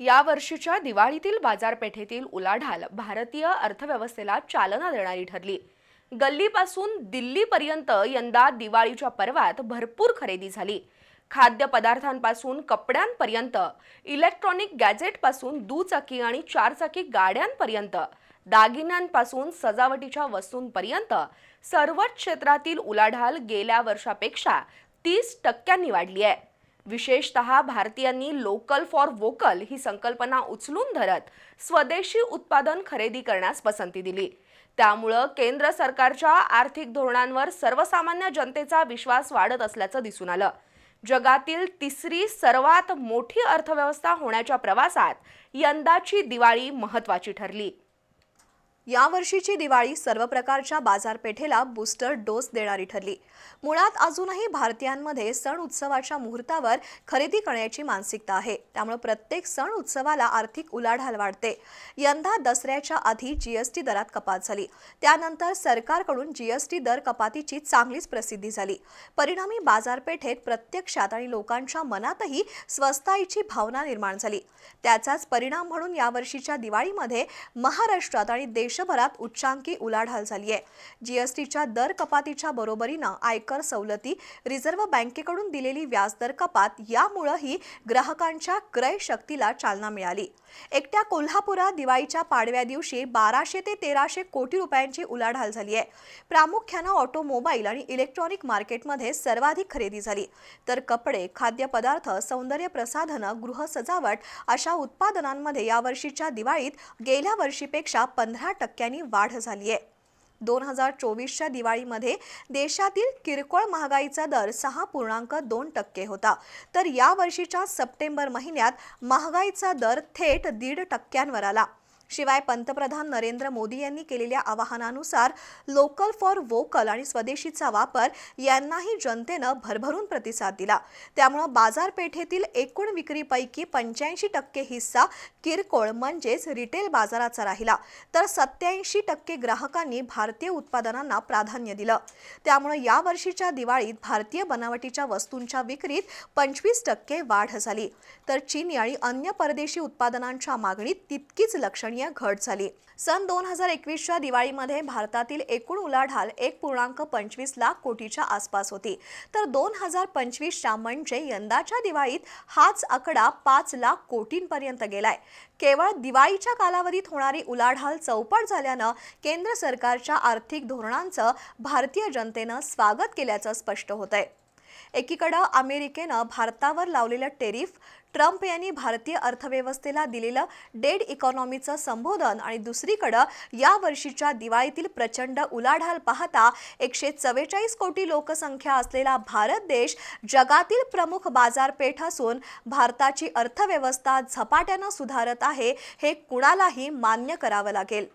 या वर्षीच्या दिवाळीतील बाजारपेठेतील उलाढाल भारतीय अर्थव्यवस्थेला चालना देणारी ठरली. गल्लीपासून दिल्लीपर्यंत यंदा दिवाळीच्या पर्वात भरपूर खरेदी झाली. खाद्यपदार्थांपासून कपड्यांपर्यंत इलेक्ट्रॉनिक गॅजेटपासून दुचाकी आणि चारचाकी गाड्यांपर्यंत दागिन्यांपासून सजावटीच्या वस्तूंपर्यंत सर्वच क्षेत्रातील उलाढाल गेल्या वर्षापेक्षा तीस टक्क्यांनी वाढली आहे. विशेषतः भारतीयांनी लोकल फॉर वोकल ही संकल्पना उचलून धरत स्वदेशी उत्पादन खरेदी करण्यास पसंती दिली. त्यामुळं केंद्र सरकारच्या आर्थिक धोरणांवर सर्वसामान्य जनतेचा विश्वास वाढत असल्याचं दिसून आलं. जगातील तिसरी सर्वात मोठी अर्थव्यवस्था होण्याच्या प्रवासात यंदाची दिवाळी महत्त्वाची ठरली. यावर्षीची दिवाळी सर्व प्रकारच्या बाजारपेठेला बूस्टर डोस देणारी ठरली. मुळात अजूनही भारतीयांमध्ये सण उत्सवाच्या मुहूर्तावर खरेदी करण्याची मानसिकता आहे. त्यामुळे प्रत्येक सण उत्सवाला आर्थिक उलाढाल वाढते. यंदा दसऱ्याच्या आधी जीएसटी दरात कपात झाली. त्यानंतर सरकारकडून जीएसटी दर कपातीची चांगलीच प्रसिद्धी झाली. परिणामी बाजारपेठेत प्रत्यक्षात आणि लोकांच्या मनातही स्वस्ताईची भावना निर्माण झाली. त्याचाच परिणाम म्हणून यावर्षीच्या दिवाळीमध्ये महाराष्ट्रात आणि देश देशभरात उच्चांकी उलाढाल झाली आहे. जीएसटीच्या दर कपातीच्या बरोबरीनं आयकर सवलती रिझर्व्ह बँकेकडून दिलेली व्याजदर कपात यामुळंही ग्राहकांच्या क्रय शक्तीला चालना मिळाली. एकट्या कोल्हापुरात दिवाळीच्या पाडव्या दिवशी बाराशे ते तेराशे कोटी रुपयांची उलाढाल झाली आहे. प्रामुख्यानं ऑटोमोबाईल आणि इलेक्ट्रॉनिक मार्केटमध्ये सर्वाधिक खरेदी झाली. तर कपडे खाद्यपदार्थ सौंदर्य प्रसाधनं गृहसजावट अशा उत्पादनांमध्ये यावर्षीच्या दिवाळीत गेल्या वर्षीपेक्षा पंधरा टक्क्यांनी वाढ झाली आहे. दोन हजार चोवीसच्या दिवाळीमध्ये देशातील किरकोळ महागाईचा दर सहा पूर्णांक दोन टक्के होता. तर या वर्षीच्या सप्टेंबर महिन्यात महागाईचा दर थेट दीड टक्क्यांवर आला. शिवाय पंतप्रधान नरेंद्र मोदी यांनी केलेल्या आवाहनानुसार लोकल फॉर वोकल आणि स्वदेशीचा वापर यांनाही जनतेनं भरभरून प्रतिसाद दिला. त्यामुळं बाजारपेठेतील एकूण विक्रीपैकी पंच्याऐंशी टक्के हिस्सा किरकोळ म्हणजेच रिटेल बाजाराचा राहिला. तर सत्याऐंशी टक्के ग्राहकांनी भारतीय उत्पादनांना प्राधान्य दिलं. त्यामुळं यावर्षीच्या दिवाळीत भारतीय बनावटीच्या वस्तूंच्या विक्रीत पंचवीस टक्के वाढ झाली. तर चीनी आणि अन्य परदेशी उत्पादनांच्या मागणीत तितकीच लक्षणीय घट झाली. सन दोन हजार एकवीसच्या दिवाळीमध्ये भारतातील एकूण उलाढाल एक पूर्णांक पंचवीस लाख कोटीच्या आसपास होती. तर दोन हजार पंचवीसच्या म्हणजे यंदाच्या दिवाळीत हाच आकडा पाच लाख कोटींपर्यंत गेलाय. केवळ दिवाळीच्या कालावधीत होणारी उलाढाल चौपट झाल्यानं केंद्र सरकारच्या आर्थिक धोरणांचं भारतीय जनतेनं स्वागत केल्याचं स्पष्ट होतंय. एकीकडं अमेरिकेनं भारतावर लावलेलं टेरिफ ट्रम्प यांनी भारतीय अर्थव्यवस्थेला दिलेलं डेड इकॉनॉमीचं संबोधन आणि दुसरीकडं या वर्षीच्या दिवाळीतील प्रचंड उलाढाल पाहता एकशे चव्वेचाळीस कोटी लोकसंख्या असलेला भारत देश जगातील प्रमुख बाजारपेठ असून भारताची अर्थव्यवस्था झपाट्यानं सुधारत आहे हे कुणालाही मान्य करावं लागेल.